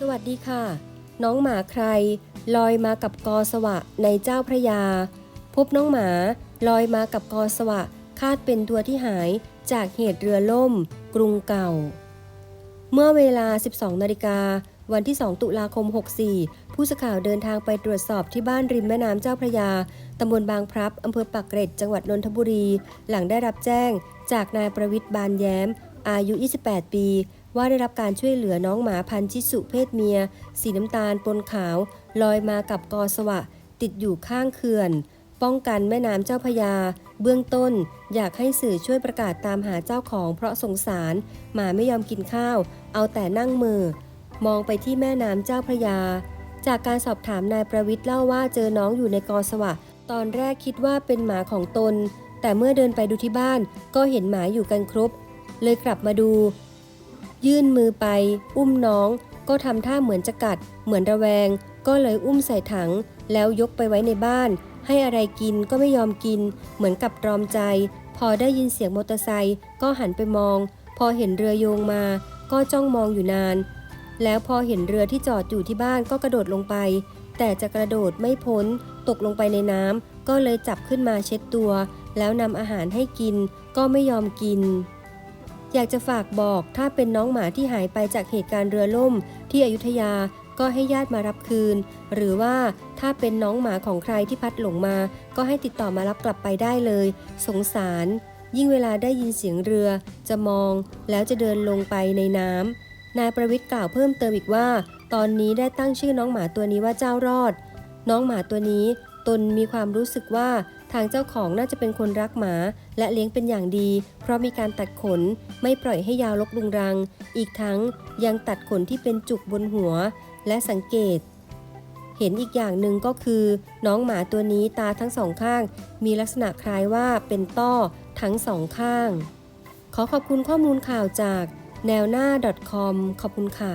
สวัสดีค่ะ น้องหมาใคร ลอยมากับกอสวะในเจ้าพระยา พบน้องหมาลอยมากับกอสวะ คาดเป็นตัวที่หายจากเหตุเรือล่ม กรุงเก่า เมื่อเวลา 12 นาฬิกาวันที่ 2 ตุลาคม 64 ผู้สื่อข่าวเดินทางไปตรวจสอบที่บ้านริมแม่น้ำเจ้าพระยา ตำบลบางพลับ อำเภอปากเกร็ด จังหวัดนนทบุรี หลังได้รับแจ้งจากนายประวิทย์บานแย้ม อายุ 28 ปี ว่าได้รับการช่วยเหลือน้องหมาพันธุ์ชิสุเพศเมีย สีน้ำตาลปนขาว ลอยมากับกอสวะ ติดอยู่ข้างเขื่อน ป้องกันแม่น้ำเจ้าพระยา เบื้องต้น อยากให้สื่อช่วยประกาศตามหาเจ้าของเพราะสงสารหมาไม่ยอมกินข้าว เอาแต่นั่งมือ มองไปที่แม่น้ำเจ้าพระยา จากการสอบถามนายประวิทย์เล่าว่าเจอน้องอยู่ในกอสวะ ตอนแรกคิดว่าเป็นหมาของตนแต่เมื่อเดินไปดูที่บ้านก็เห็นหมาอยู่กันครบ เลยกลับมาดู ยื่นมือไป อุ้มน้อง ก็ทำท่าเหมือนจะกัด เหมือนระแวง ก็เลยอุ้มใส่ถัง แล้วยกไปไว้ในบ้าน ให้อะไรกินก็ไม่ยอมกิน เหมือนกับตรอมใจ พอได้ยินเสียงมอเตอร์ไซค์ก็หันไปมอง พอเห็นเรือโยงมา ก็จ้องมองอยู่นาน แล้วพอเห็นเรือที่จอดอยู่ที่บ้านก็กระโดดลงไป แต่จะกระโดดไม่พ้น ตกลงไปในน้ำก็เลยจับขึ้นมาเช็ดตัว แล้วนำอาหารให้กินก็ไม่ยอมกิน อยากจะฝากบอกถ้าเป็นน้องหมาที่หายไปจากเหตุการณ์เรือล่ม ที่อยุธยาก็ให้ญาติมารับคืน หรือว่าถ้าเป็นน้องหมาของใครที่พัดหลงมา ก็ให้ติดต่อมารับกลับไปได้เลย สงสาร ยิ่งเวลาได้ยินเสียงเรือ จะมอง แล้วจะเดินลงไปในน้ำนายประวิทย์กล่าวเพิ่มเติมอีกว่า ตอนนี้ได้ตั้งชื่อน้องหมาตัวนี้ว่าเจ้ารอด น้องหมาตัวนี้ตนมีความรู้สึกว่าทางเจ้าของน่าจะเป็นคนรักหมา และเลี้ยงเป็นอย่างดี เพราะมีการตัดขนไม่ปล่อยให้ยาวลกลุงรัง อีกทั้งยังตัดขนที่เป็นจุกบนหัว และสังเกต เห็นอีกอย่างหนึ่งก็คือ น้องหมาตัวนี้ตาทั้งสองข้าง มีลักษณะคล้ายว่าเป็นต้อทั้งสองข้าง ขอขอบคุณข้อมูลข่าวจากแนวหน้า .com ขอบคุณค่ะ